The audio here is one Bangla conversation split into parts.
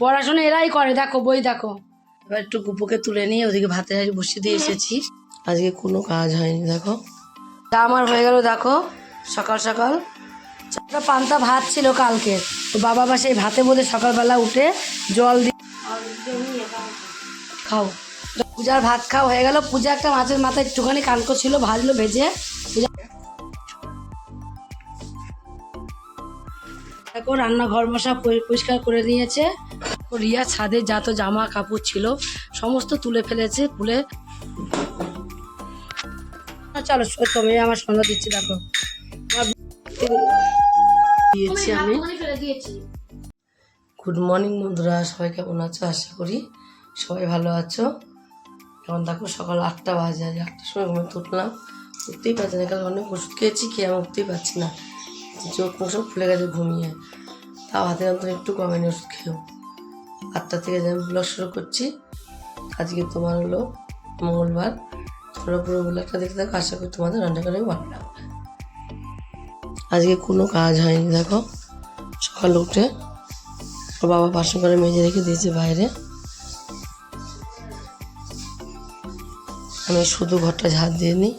পড়াশোনা এরাই করে দেখো বই দেখো। এবার একটু গুপুকে তুলে নিয়ে ওদিকে ভাতের হাড়ি বসিয়ে দিয়ে এসেছি। আজকে কোনো কাজ হয়নি দেখো। তা আমার হয়ে গেল দেখো সকাল সকাল। চারটা পান্তা ভাত ছিল কালকে। তো বাবা বা সেই ভাতে বোধে সকালবেলা উঠে জল দিয়ে খাও। পূজার ভাত খাওয়া হয়ে গেল। পূজা একটা মাছের মাথায় একটুখানি কানকো ছিল ভাজলো ভেজে। পূজা দেখো রান্নাঘর মশা পরি- পরিষ্কার করে নিয়েছে। রিয়া ছাদে যত জামা কাপড় ছিল সমস্ত তুলে ফেলেছে তুলে। আহ, চলো তুমি আমার সন্ধ্যা দিচ্ছি দেখো। দিয়েছি আমি। গুড মর্নিং বন্ধুরা সবাই কেমন আছো? আশা করি সবাই ভালো আছো। এখন দেখো সকাল আটটা বাজে আজ আটটার সময় ঘুমে উঠলাম। উঠতেই পারছি না কারণ অনেক ওষুধ খেয়েছি খেয়ে আমি উঠতেই পারছি না। চোখ মুখ ফুলে গেছে, ঘুমিয়ে। তাও হাতে অন্তত একটু কমেনি ওষুধ খেয়েও। আটটা থেকে যে আমি ব্লগ শুরু করছি, আজকে তোমার হলো মঙ্গলবার। তোমরা পুরো ব্লগটা দেখতে থাকো, আশা করি তোমাদের রান্না করে ভালো লাগবে। আজকে কোনো কাজ হয়নি, দেখো। সকাল উঠে ওর বাবা বাসন করে মেজে রেখে দিয়েছে বাইরে। আমি শুধু ঘরটা ঝাড় দিয়ে নিই।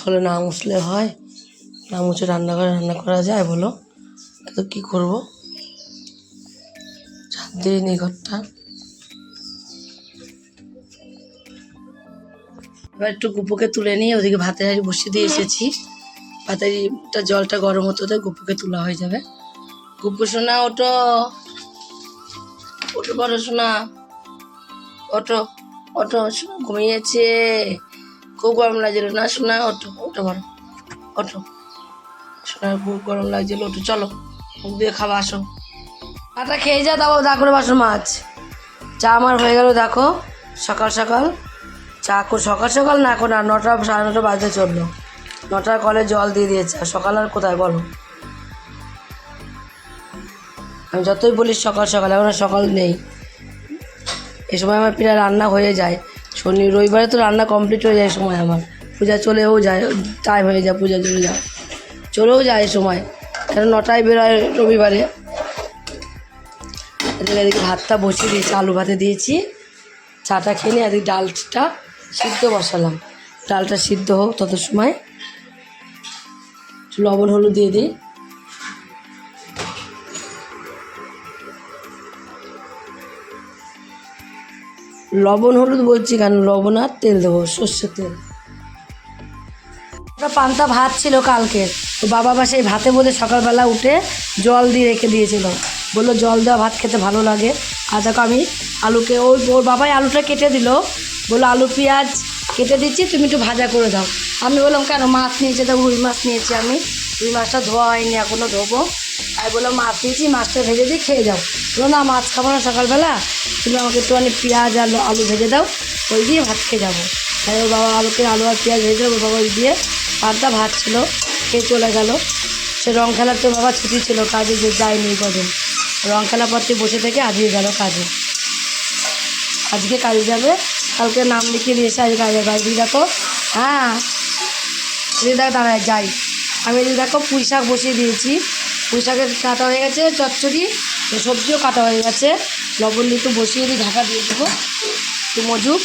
সকালে না মুছলে হয়, না মুছে রান্নাঘরে রান্না করা যায় বলো। তো কী করব? ঝাঁপ দিয়ে ঘরটা। এবার একটু গুপুকে তুলে নিয়ে ওদিকে ভাতের হাড়ি বসিয়ে দিয়ে এসেছি। ভাতের জলটা গরম হতে হতে গুপুকে তোলা হয়ে যাবে। গুপু শোনা ওটো ওটো বড় শোনা ওটো শোনা ঘুমিয়েছে। খুব গরম লাগছিল। না শোনা ওটো ওটো বড় ওটো শোনার খুব গরম লাগছিল ওটো চলো। দিয়ে খাওয়া আসো। চাটা খেয়ে যা তাও দা করে বাসো মাছ। চা আমার হয়ে গেল, দেখো, সকাল সকাল। চা সকাল সকাল না এখন আর নটা, সাড়ে নটা বাজতে চলল। নটার কলে জল দিয়ে দিয়েছে। আর সকাল আর কোথায়, বলো? আমি যতই বলি সকাল সকাল, এখন সকাল নেই। এ সময় আমার প্রায় রান্না হয়ে যায়। শনি রবিবারে তো রান্না কমপ্লিট হয়ে যায় সময় আমার। পূজা চলেও যায় টাইম হয়ে যায়, পূজা চলে যায়। চলেও যায় সময়। কেন নটায় বেরোয় রবিবারে। এদিকে এদিকে ভাতটা বসিয়ে দিয়েছি, আলু ভাতে দিয়েছি। চাটা খেয়ে নিয়ে এদিকে ডালটা সিদ্ধ বসালাম। ডালটা সিদ্ধ হোক তত সময় লবণ, হলুদ দিয়ে দিই। লবণ হলুদ বলছি কেন? লবণ আর তেল দেবো, সর্ষের তেল। ওটা পান্তা ভাত ছিল কালকে। তো বাবা বা সেই ভাতে বোধে সকালবেলা উঠে জল দিয়ে রেখে দিয়েছিল। বলল জল দেওয়া ভাত খেতে ভালো লাগে। আর দেখো আমি আলুকে ওই ওর বাবাই আলুটা কেটে দিল। বলল আলু, পেঁয়াজ কেটে দিচ্ছি, তুমি একটু ভাজা করে দাও। আমি বললাম, কেন মাছ নিয়েছে? তো রুই মাছ নিয়েছি আমি। রুই মাছটা ধোয়া হয়নি এখনও ধোবো। আমি বললাম মাছ নিয়েছি মাছটা ভেজে দিয়ে খেয়ে যাও। বলল, না, মাছ খাব না সকালবেলা। তুমি আমাকে একটুখানি পেঁয়াজ আলু আলু ভেজে দাও, ওই দিয়ে ভাত খেয়ে যাব। তাই ওর বাবা আলুকে, আলু আর পেঁয়াজ ভেজে ওর বাবা ওই দিয়ে পান্তা ভাত ছিল, খেয়ে চলে গেল। সে রং খেলার তো বাবা ছুটি ছিল, কাজে যে যায়নি কদিন। রং খেলা পরতে বসে থেকে আজকে গেল কাজে। আজকে কাজে যাবে, কালকে নাম লিখিয়ে দিয়েছে আজকে কাজে। যাবে আজকে দেখো হ্যাঁ। এদিকে দেখো দাঁড়ায়, যাই। আমি এদিকে দেখো, পুঁই শাক বসিয়ে দিয়েছি। পুঁই শাকের কাটা হয়ে গেছে, চচ্চড়ি, তো সবজিও কাটা হয়ে গেছে। লবণ একটু বসিয়ে দিয়ে ঢাকা দিয়ে দেবো। একটু মজুক।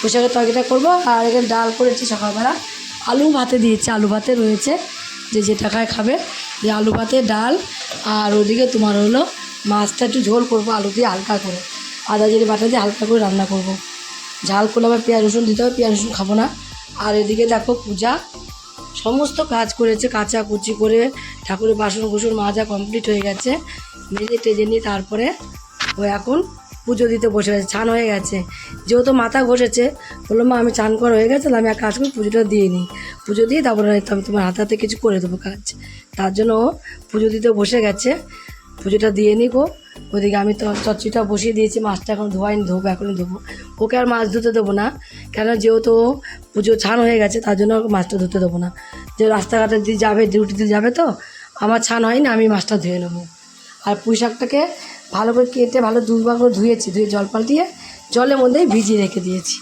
পুঁই তরকারিটা করব। আর এখানে ডাল করেছি সকালবেলা। আলু ভাতে দিয়েছি, আলু ভাতে রয়েছে। যে যেটা খায় খাবে, যে আলু ভাতে, ডাল। আর ওদিকে তোমার হলো মাছটা একটু ঝোল করব, আলু দিয়ে হালকা করে। আদা জিরে বাটা দিয়ে হালকা করে রান্না করব। ঝাল করলে আবার পেঁয়াজ রসুন দিতে হবে, পেঁয়াজ রসুন খাব না। আর এদিকে দেখো পূজা। সমস্ত কাজ করেছে, কাঁচা কুচি করে ঠাকুরের বাসন কুসুর মাজা কমপ্লিট হয়ে গেছে। মেজে টেজে নিয়ে তারপরে ও এখন পুজো দিতে বসে গেছে চান হয়ে গেছে। যেহেতু মাথা ঘষেছে বলল মা, আমি চান করা হয়ে গেছে আমি এক কাজ করি, পুজোটা দিয়ে নিই। পুজো দিয়ে তারপরে আমি তোমার হাতে হাতে কিছু করে দেবো কাজ। তার জন্য ও পুজো দিতে বসে গেছে। পুজোটা দিয়ে নি গো ওইদিকে আমি তো চচ্চিটা বসিয়ে দিয়েছি মাছটা এখন ধোয়াইনি ধোবো এখনই ধোবো। ওকে আর মাছ ধুতে দেবো না কেন যেহেতু পুজো ছান হয়ে গেছে তার জন্য মাছটা ধুতে দেবো না। যে রাস্তাঘাটে দিয়ে যাবে ডিউটিতে যাবে তো আমার ছান হয়নি আমি মাছটা ধুয়ে নেব। আর পুঁই শাকটাকে ভালো করে কেটে ভালো দুবার করে ধুয়েছি ধুয়ে জল পাল্টিয়ে জলের মধ্যেই ভিজিয়ে রেখে দিয়েছি।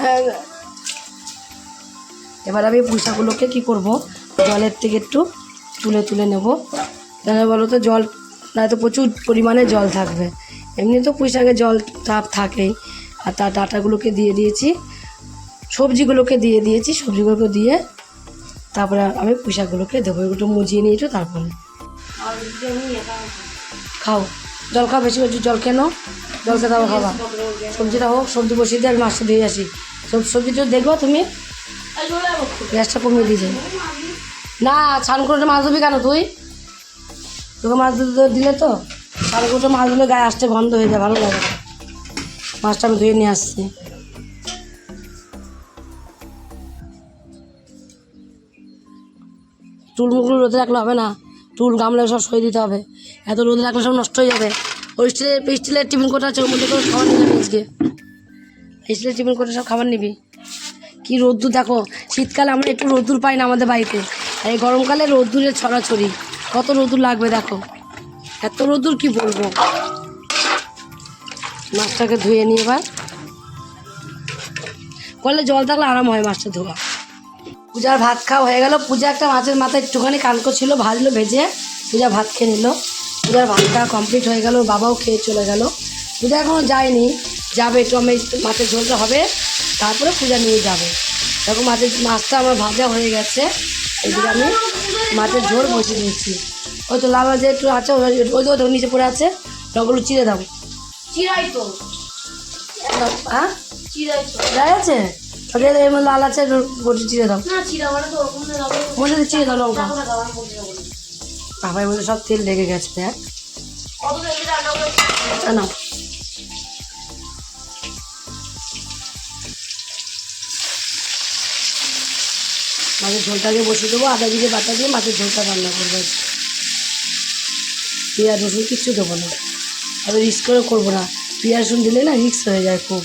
হ্যাঁ, এবার আমি পুঁই শাকগুলোকে কী করব জলের থেকে একটু তুলে তুলে নেব। কেন বলো তো জল নয়তো প্রচুর পরিমাণে জল থাকবে। এমনি তো পুঁই শাকে জল তাপ থাকেই। আর তার ডাটাগুলোকে দিয়ে দিয়েছি, সবজিগুলোকে দিয়ে দিয়েছি, সবজিগুলোকে দিয়ে তারপরে আমি পুঁই শাকগুলোকে দেবো। এগুলো মুজিয়ে নিয়েছো, তারপরে খাও। জল খাও, বেশি বেশি জল কেন জল খেতে হবে খাবা। সবজিটা হোক, সবজি বসিয়ে দিয়ে আমি মাছটা দিয়ে আসি। সব সবজিটা দেখব তুমি? গ্যাসটা কমিয়ে দিয়েছে। না ছান করে মাছ ধুবি কেন তুই? তোকে মাছ দিলে তো? করে মাছ ধুলে গায়ে আসতে বন্ধ হয়ে যায়, ভালো লাগে মাছটা আমি ধুয়ে নিয়ে আসছি। চুল মুখগুলো রোদে রাখলে হবে না। চুল গামলে সব সরিয়ে দিতে হবে। এত রোদে রাখলে সব নষ্ট হয়ে যাবে। ওই স্টিলের স্টিলের টিফিন কোটা আছে ওর মধ্যে করে খাবার নিয়ে যাবি আজকে। স্টিলের টিফিন কোটা সব খাবার নিবি। কি রোদ্দুর, দেখো, শীতকালে আমরা একটু রোদ্দুর পাই না আমাদের বাড়িতে। আর এই গরমকালে রোদ্দুরের ছড়াছড়ি। কত রোদ্দুর লাগবে দেখো। এত রোদ্দুর কি বলব? মাছটাকে ধুয়ে নিয়ে এবার। কলে জল থাকলে আরাম হয় মাছটা ধোয়া। পূজার ভাত খাওয়া হয়ে গেল। পূজা একটা মাছের মাথায় একটুখানি কানকো ছিল, ভাজলো, ভেজে পূজা ভাত খেয়ে নিল। পূজার ভাতটা কমপ্লিট হয়ে গেল, বাবাও খেয়ে চলে গেল। পূজা এখনও যায়নি। যাবে একটু, আমি মাছের ঝোলটা হবে। তারপরে পূজা নিয়ে যাবে। দেখো মাছের মাছটা আমার ভাজা হয়ে গেছে। এদিকে আমি মাছের ঝোল বসে দিয়েছি। ওই তো লাল যে একটু আছে ওই তো নিচে পড়ে আছে। ওগুলো চিড়ে দাও। চিরাই তো। হ্যাঁ? চিরাই আছে? এর লাল আছে বটি চিড়ে দাও। না মানে তো না চিড়ে দাও লঙ্কা না না। মধ্যে সব তেল লেগে গেছে দেখ। কত মাছের ঝোলটাকে বসিয়ে দেবো, আদা জিরে বাটা দিয়ে মাছের ঝোলটা রান্না করব। পেঁয়াজ, রসুন কিচ্ছু দেবো না। আমি রিস্ক করে করব না। পেঁয়াজ, রসুন দিলে না রিক্স হয়ে যায় খুব।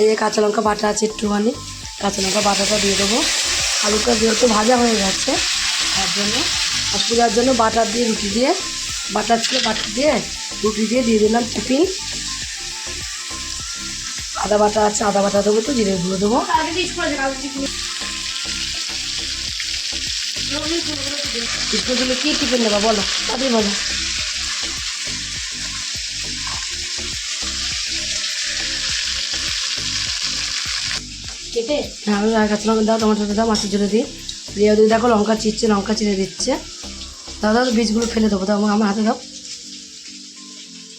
এই যে কাঁচা লঙ্কা বাটা আছে একটুখানি, কাঁচা লঙ্কা বাটাটা দিয়ে দেবো। আলুটা যেহেতু ভাজা হয়ে যাচ্ছে তার জন্য আর জন্য বাটার দিয়ে রুটি দিয়ে, বাটার ছিল বাটার দিয়ে, রুটি দিয়ে দিয়ে দিলাম টিফিন। আদা বাটা আছে, আদা বাটা দেবো তো, জিরে গুঁড়ো দেবো। স্কুল দিলে কী টিফিন নেবা বলো তাড়াতাড়ি বলো। কেটে? হ্যাঁ আমি কাঁচা লঙ্কা দাও, টমেটো দাও, মাছের ঝুলে দিই। দিয়ে দেখো লঙ্কা চিরছে, লঙ্কা চিড়ে দিচ্ছে। দাদা তো বীজগুলো ফেলে দেবো, দাও, আমার হাতে দাও।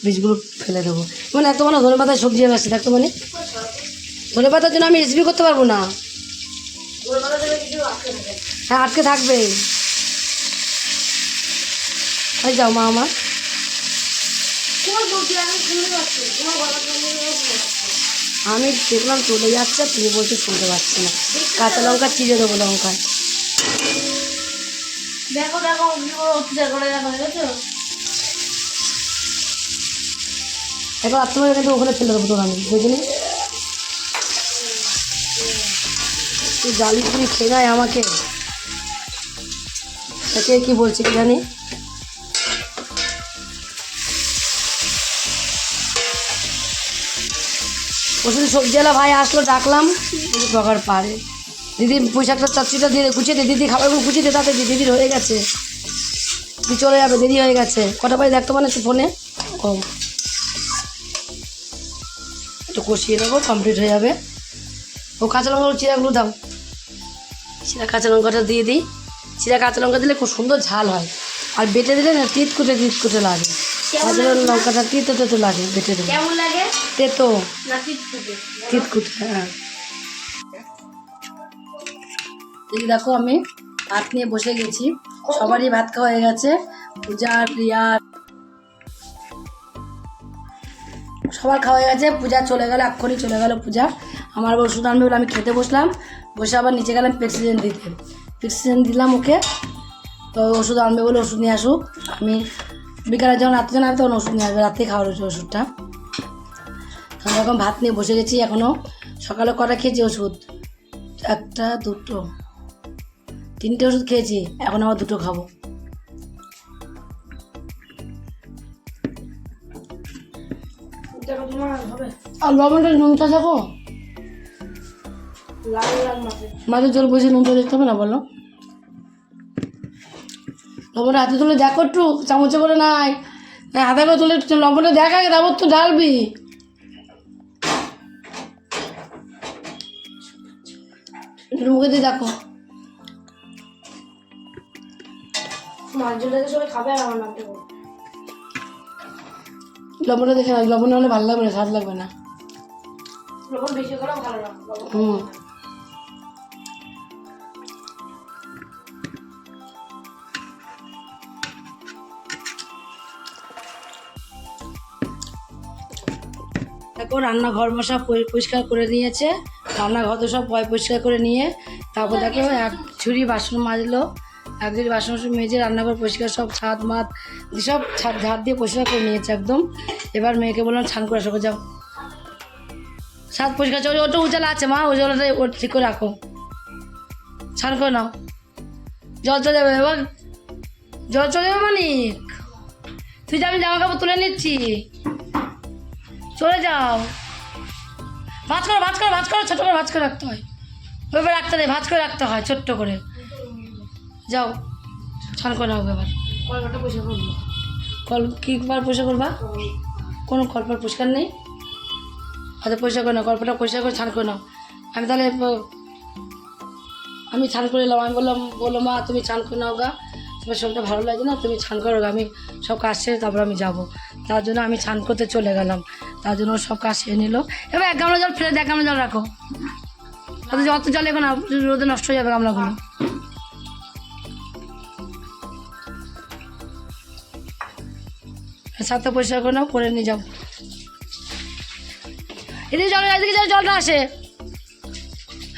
বীজগুলো ফেলে দেবো। মানে এত মানে ধনে পাতায় সবজি আসছে দেখতো মানে। ধনে পাতার জন্য আমি রেসিপি করতে পারব না। হ্যাঁ আটকে থাকবে। এই যাও মা আমার। আমি আমি দেখলাম চলে যাচ্ছে তুমি বলছো শুনতে পাচ্ছি না। কাঁচা লঙ্কা চিড়ে দেবো লঙ্কায়। দেখো দেখো করে দেখো এখন আত্মীয় কিন্তু ওখানে ফেলে দেবো তোর আমি বুঝলি তুই জালি পুরি নেয় আমাকে। তাকে কি বলছে কি জানি? ওষুধ সবজিওয়ালা ভাই আসলো, ডাকলাম। দিদি পারে। দিদি পোশাকটা চচ্চিটা দিয়ে গুছিয়ে দে, দিদি খাবারগুলো গুছিয়ে দে, তাতে দিদির হয়ে গেছে। চলে যাবে, দেরি হয়ে গেছে। কটা বাজে দেখতে মানে ফোনে? ও একটু কষিয়ে নেব কমপ্লিট হয়ে যাবে। ও কাঁচা লঙ্কা চিরাগুলো দাও। চিরা কাঁচা লঙ্কাটা দিয়ে দিই। চিরা কাঁচা লঙ্কা দিলে খুব সুন্দর ঝাল হয়। আর বেটে দিলে না তিত কুটে তিত কুটে লাগে? কাঁচা লঙ্কাটা তিতো তেতো লাগে বেটে দিলে। তেতো। তিত কুটে হ্যাঁ। এই দেখো আমি ভাত নিয়ে বসে গেছি। সবারই ভাত খাওয়া হয়ে গেছে। পূজা রিয়ার সবার খাওয়া হয়ে গেছে, পূজা চলে গেল, এক্ষুনি চলে গেল পূজা। আমার ওষুধ আনবে বলে আমি খেতে বসলাম। বসে আবার নিচে গেলাম প্রেসিডেন্ট দিতে। প্রেসক্রিপশন দিলাম ওকে। তো ওষুধ আনবে বলে ওষুধ নিয়ে আসুক। আমি বিকালে যখন রাত্রে যখন তখন ওষুধ নিয়ে আসবে। রাত্রেই খাওয়ার হচ্ছে ওষুধটা। আমি এখন ভাত নিয়ে বসে গেছি এখনও সকালে কটা খেয়েছি ওষুধ? একটা, দুটো, তিনটে ওষুধ খেয়েছি। এখন আবার দুটো খাব। আর লবণটা নুনটা দেখো? মাঝে জল বসে নুনটা দেখতে হবে না বলো? লবণটা হাতে তুলে দেখো একটু চামচে করে নাই। হাতে করে তুলে একটু লবণটা দেখা তারপর তো ঢালবি। মুখে দিয়ে দেখো। মাছ সবাই খাবে আর আমার নামটা লবণটা দেখে না লবণ হলে ভালো লাগবে না স্বাদ লাগবে না। লবণ বেশি করা ভালো না হুম। দেখো রান্নাঘর মশা পরিষ্কার করে নিয়েছে। রান্নাঘর তো সব পয় পরিষ্কার করে নিয়ে তারপর দেখো এক ছুরি বাসন মাজলো। এক ঝুড়ি বাসন বাসন মেজে রান্নাঘর পরিষ্কার, সব ছাদ মাত সব ছাদ ঝাড় দিয়ে পরিষ্কার করে নিয়েছে একদম। এবার মেয়েকে বললাম স্নান করে আসো যাও। ছাদ পরিষ্কার, চলে, ওটা উজালা আছে মা, উজালাটা ও ঠিক করে রাখো। স্নান করে নাও। জল চলে যাবে, এবার জল চলে যাবে মানিক তুই যে আমি জামা কাপড় তুলে নিচ্ছি। চলে যাও। ভাজ করো ভাজ করো ভাজ করো, ছোটো করে ভাজ করে রাখতে হয়। ওইভাবে রাখতে নেই ভাজ করে রাখতে হয়, ছোট্ট করে। যাও। স্নান করে নাও এবার কলকাতা পয়সা করব কল কীবার পয়সা করবা কোনো কল্পের পরিষ্কার নেই? আচ্ছা পয়সা করে নাও কল্পটা পয়সা করে ছান করে নাও। আমি তাহলে আমি ছান করে এলাম। আমি বললাম বলল মা তুমি ছান করে নাও গা। তোমার শরীরটা ভালো লাগে না? তুমি ছান করো আমি সব কাজ সেরে তারপর আমি যাব। তার জন্য আমি ছান করতে চলে গেলাম। তার জন্য সব কাজ সেরে নিল। এবার এক গামলা জল ফেলে এক গামলা জল রাখো। অত জল এখন রোদে নষ্ট হয়ে যাবে গামলাগুলো। সাথে পরিষ্কার করে নাও, করে নিয়ে যাও। এদিকে জল এদিকে জল জল না আসে।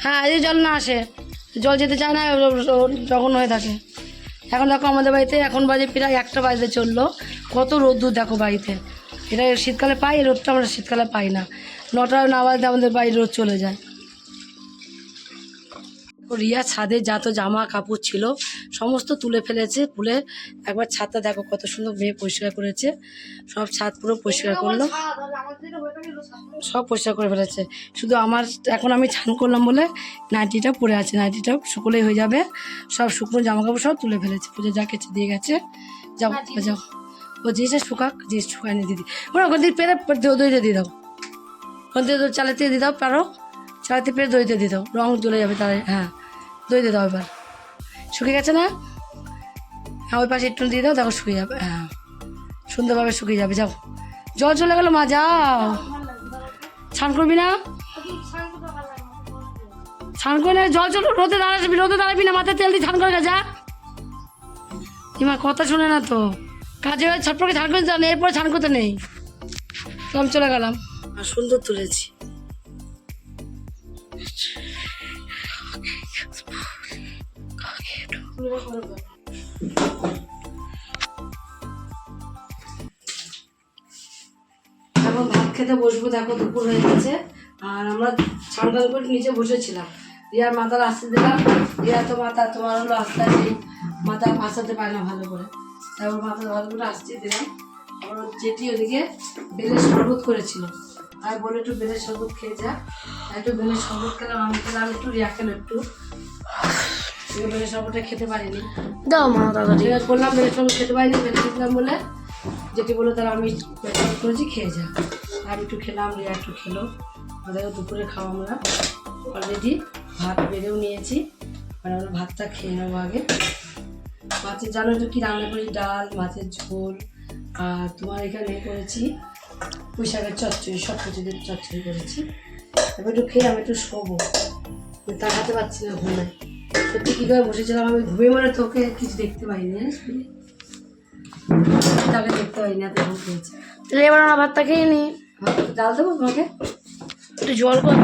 হ্যাঁ এদিকে জল না আসে। জল যেতে চায় না যখন হয়ে থাকে। এখন দেখো আমাদের বাড়িতে, এখন বাজে প্রায় একটা বাজতে চলল। কত রোদ্দুর দেখো বাড়িতে। এটা শীতকালে পাই রোদটা আমরা শীতকালে পাই না। নটা না বাজতে আমাদের বাড়ির রোদ চলে যায়। রিয়া ছাদে যত জামা কাপড় ছিল সমস্ত তুলে ফেলেছে তুলে একবার ছাদটা দেখো কত সুন্দর মেয়ে পরিষ্কার করেছে সব ছাদ পুরো পরিষ্কার করল। সব পরিষ্কার করে ফেলেছে। শুধু আমার এখন আমি ছান করলাম বলে নাইটিটা পরে আছে নাইটিটা শুকোলেই হয়ে যাবে। সব শুকনো জামা কাপড় সব তুলে ফেলেছে। পুজো যা কেচে দিয়ে গেছে। যাও যাও। ও জিনিসটা শুকাক জিনিস শুকায়নি দিদি। ওরা ওখান থেকে পেরে দিয়ে দাও। ওখান থেকে চালাতে দিয়ে দাও পারো। চালাতে পেরে দই দিয়ে দাও, রং চলে যাবে তাহলে হ্যাঁ দই দিয়ে দাও এবার। শুকিয়ে গেছে না? হ্যাঁ ওই পাশে একটু দিয়ে দাও, দেখো শুকিয়ে যাবে হ্যাঁ। সুন্দরভাবে শুকিয়ে যাবে, যাও। জল চলে গেলো মা, যাও। স্নান করবি না? স্নান করে জল চল, রোদে দাঁড়াবি রোদে দাঁড়াবি না, মাথায় তেল দিয়ে স্নান করে যা। ইমা কথা শোনে না তো। কাজে ছটপটকে স্নান করতে জানে এরপরে স্নান করতে নেই। আমি চলে গেলাম। আর সুন্দর তুলেছি। এখন ভাত খেতে বসবো, দেখো দুপুর হয়ে গেছে। আর আমরা স্নান করে নিচে বসেছিলাম। রিয়ার মাথার আসতে দিলাম। রিয়া তো মাথা তোমার হলো আস্তে আস্তে মাথা আসাতে পারে না ভালো করে। তারপর মাথা ভালো করে আসতে দিলাম। ওর যেটি ওদিকে বেলের শরবত করেছিল। তাই বলে একটু বেলের শরবত খেয়ে যা। একটু বেলের শরবত খেলাম আমি খেলাম একটু রিয়া খেলো একটু। বেলের শরবতটা খেতে পারিনি। দাও মা দাদা ঠিক আছে বললাম বেলের শরবত খেতে পারিনি বেলে দিলাম বলে যেটি বলে তারা আমি বেলের করেছি খেয়ে যা। আর একটু খেলাম রিয়া একটু খেলো। আমাদের দুপুরে খাওয়া আমরা। অলরেডি ভাত বেড়েও নিয়েছি। আর আমরা ভাতটা খেয়ে নেব আগে। মাছের জানো তো কি রান্না করি? ডাল মাছের ঝোল আর তোমার এখানে করেছি পুঁই শাকের চচ্চড়ি সব কিছুদের চচ্চড়ি করেছি। এবার একটু খেয়ে আমি একটু শোবো। তাকাতে পারছি না ঘুমে। সত্যি কী করে বসেছিলাম? আমি ঘুমিয়ে মানে তোকে কিছু দেখতে পাইনি জানিস? তাকে দেখতে পাইনি এত ঘুম পেয়েছে। তাহলে এবার আমরা ভাতটা খেয়ে নি। ডাল দেবো তোমাকে? একটু জল কর।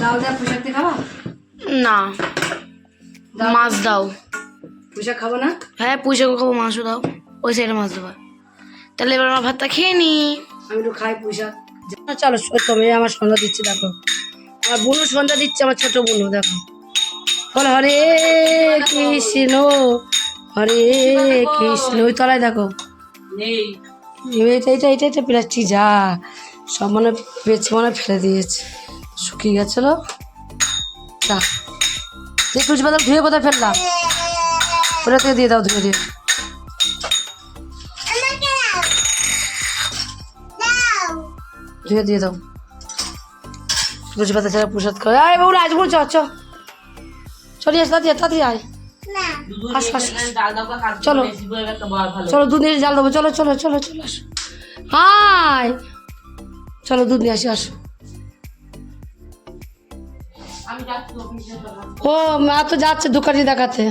ডাল দেওয়া পোশাক দিয়ে খাবা? না। মাছ দাও। পুঁইশাক খাব না? হ্যাঁ পুঁইশাক খাব মাংস দাও। ওই সাইডে মাছ দেবা। তাহলে এবার আমার ভাতটা খেয়ে নি। আমি একটু খাই পুঁইশাক চলো তুমি আমার সন্ধ্যা দিচ্ছি দেখো। আমার বুনু সন্ধ্যা দিচ্ছে আমার ছোট বুনু দেখো। বল হরে কৃষ্ণ হরে কৃষ্ণ ওই তলায় দেখো। এইটা এইটা এইটা এটা প্লাস্টিক যা সব মানে বেছে মানে ফেলে দিয়েছে। শুকিয়ে গেছিল। যা। যে তুলসী পাতা ধুয়ে কোথায় ফেললাম। ওটা থেকে দিয়ে দাও ধুয়ে দিয়ে ধুয়ে দিয়ে দাও। তুলসী পাতা ছাড়া প্রসাদ করে আয় বাবু আজ বলছ চ। চলে আস তাড়াতাড়ি তাড়াতাড়ি আয়। আস আস আস। চলো। চলো দুধ নিয়ে জাল দেবো। চলো চলো চলো চলো আসো। হাই। চলো দুধ নিয়ে আসি আসো। ও মা তো যাচ্ছে দোকানে দেখাতে।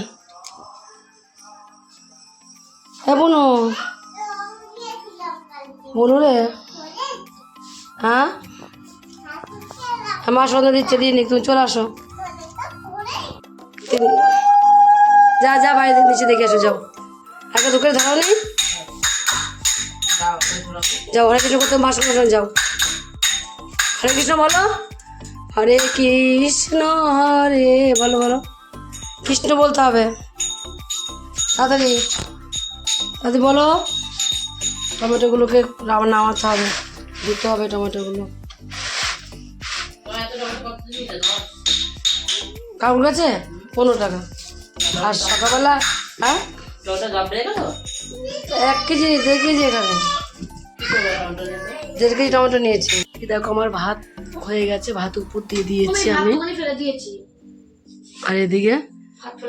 হ্যাঁ বোনো। বনু রে। হ্যাঁ? আমার সন্ধ্যা দিচ্ছে, দিয়ে তুমি চলে আসো। যা যা, বাইরে নিচে দেখে এসো যাও। একটা দোকানে ধরাও নেই যাও, হরে কৃষ্ণ করতে মাস মাস যাও। হরে কৃষ্ণ বলো। হরে কৃষ্ণ, হরে, বলো বলো। কৃষ্ণ বলতে হবে। তাড়াতাড়ি। তাড়াতাড়ি বলো। টমেটোগুলোকে নামাতে হবে। দিতে হবে টমেটোগুলো। কাউর কাছে? পনেরো টাকা। আর সকালবেলা হ্যাঁ? এক কেজি দেড় কেজি এখানে। দেড় কেজি টমেটো নিয়েছি। দেখো আমার ভাত হয়ে গেছে ভাত উপর দিয়ে দিয়েছি আমি। আর এদিকে?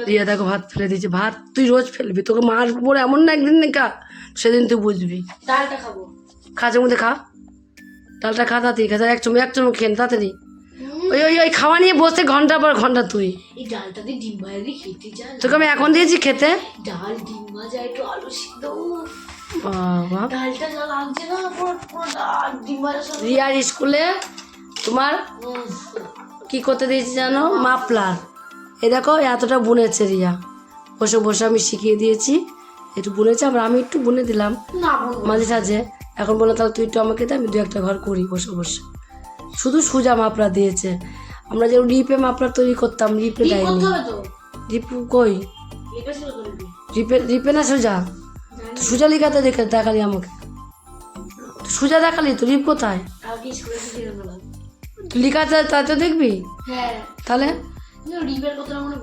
রিয়া দেখো ভাত ফেলে দিয়েছি। ভাত তুই রোজ ফেলবি তোকে মার পরে এমন না একদিন কা সেদিন তুই বুঝবি। ডালটা খাব। খাঁচের মধ্যে খা। ডালটা খা তাড়াতাড়ি খা এক চমক এক চমক খেয়ে তাড়াতাড়ি। ওই ওই ওই খাওয়া নিয়ে বসে ঘণ্টা পর ঘণ্টা তুই। এই ডালটা দিয়ে ডিম ভাজা দিয়ে খেতে চাই তোকে আমি এখন দিয়েছি খেতে? ডাল ডিম ভাজা একটু আলু সিদ্ধ বাবা। ডালটা যা লাগছে না পুরো পুরো ডাল ডিম ভাজার সাথে রিয়ার স্কুলে তোমার কি করতে দিয়েছি জানো? মাপলার এ দেখো এতটা বুনেছে রিয়া। বসে বসে আমি শিখিয়ে দিয়েছি। একটু বুনেছে আবার আমি একটু বুনে দিলাম। মাঝে সাঝে। এখন বলল তাহলে তুই একটু আমাকে দে আমি দু একটা ঘর করি বসে বসে শুধু সুজা মাপড়া দিয়েছে। আমরা যে রিপে মাপড়া তৈরি করতাম রিপে দেয়নি রিপু কই। রিপে। রিপে না সুজা? সুজা লিখাতে দেখে দেখালি আমাকে। সুজা দেখালি তো রিপ কোথায়? লিখাতে তাই তো দেখবি? হ্যাঁ। তাহলে? রিপ মনে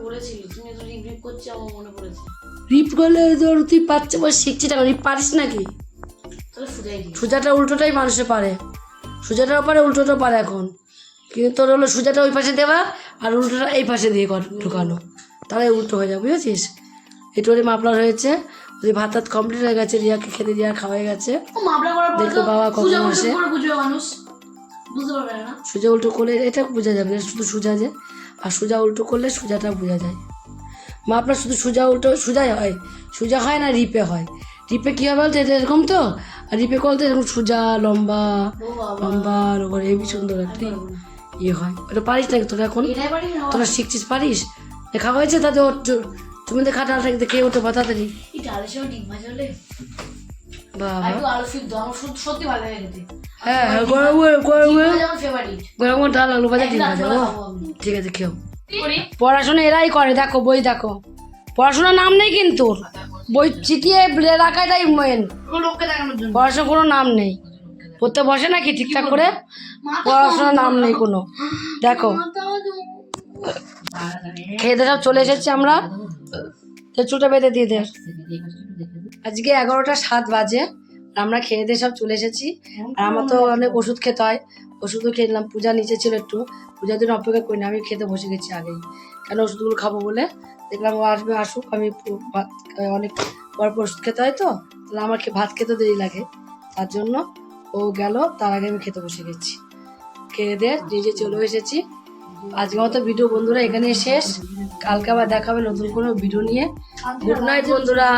করলে তুই পাচ্ছে শিখছি টাকা। রিপ পারিস নাকি? সুজাটা উল্টোটাই মানুষে পারে। সুজাটাও পারে উল্টোটাও পারে এখন। কিন্তু তোর হলো সুজাটা ওই পাশে দেওয়া আর উল্টোটা এই পাশে দিয়ে ঢুকানো। তাহলে উল্টো হয়ে যাবে বুঝেছিস? একটু মাপলার হয়েছে। ওই ভাত টাত কমপ্লিট হয়ে গেছে রিয়াকে খেতে রিয়া খাওয়া গেছে। দেখো বাবা কখন আসে। সুজা উল্টো করলে এটা বোঝা যাবে না শুধু সুজা যে। আর সুজা উল্টো করলে সুজাটা বোঝা যায়। মাপলার শুধু সুজা উল্টো সুজাই হয়। সুজা হয় না রিপে হয়। রিপে কী হবে বলতো এরকম তো? আর রিপে করতে এরকম সোজা লম্বা লম্বা করে হেবি সুন্দর একটা ইয়ে হয়। ওটা পারিস নাকি তোরা এখন? তোরা শিখছিস পারিস? দেখা হয়েছে তাতে ওর তুমি দেখা খাটা থাকতে খেয়ে ওঠে বা তাড়াতাড়ি। খেতে। হ্যাঁ গরমে ডাল আলু ভাজা ডিম ভাজা ঠিক আছে খেও পড়াশোনা এরাই করে দেখো বই দেখো। পড়াশোনার নাম নেই কিন্তু। বই শিখিয়ে রাখাটাই মেন পড়াশোনার কোনো নাম নেই। পড়তে বসে নাকি ঠিকঠাক করে? পড়াশোনার নাম নেই কোনো। দেখো। খেয়ে সব চলে এসেছি আমরা। চুটা বেঁধে দিয়ে দে। আজকে এগারোটা সাত বাজে। আমরা খেয়ে দিয়ে সব চলে এসেছি। আর আমার তো অনেক ওষুধ খেতে হয়। ওষুধও খেয়ে নিলাম। পূজা নিচে ছিল একটু। পূজার জন্য অপেক্ষা করি না আমি খেতে বসে গেছি আগেই। কেন ওষুধগুলো খাব বলে? দেখলাম ও আসবে, আসুক, আমি ভাত অনেক পর পর খেতে হয় তো, তাহলে আমার ভাত খেতে দেরি লাগে। তার জন্য ও গেল, তার আগে আমি খেতে বসে গেছি। খেয়ে দিয়ে নিজে চলে এসেছি। আজকে মতো ভিডিও বন্ধুরা এখানে শেষ। কালকে আবার দেখাবে নতুন কোনো ভিডিও নিয়ে। গুড নাইট বন্ধুরা।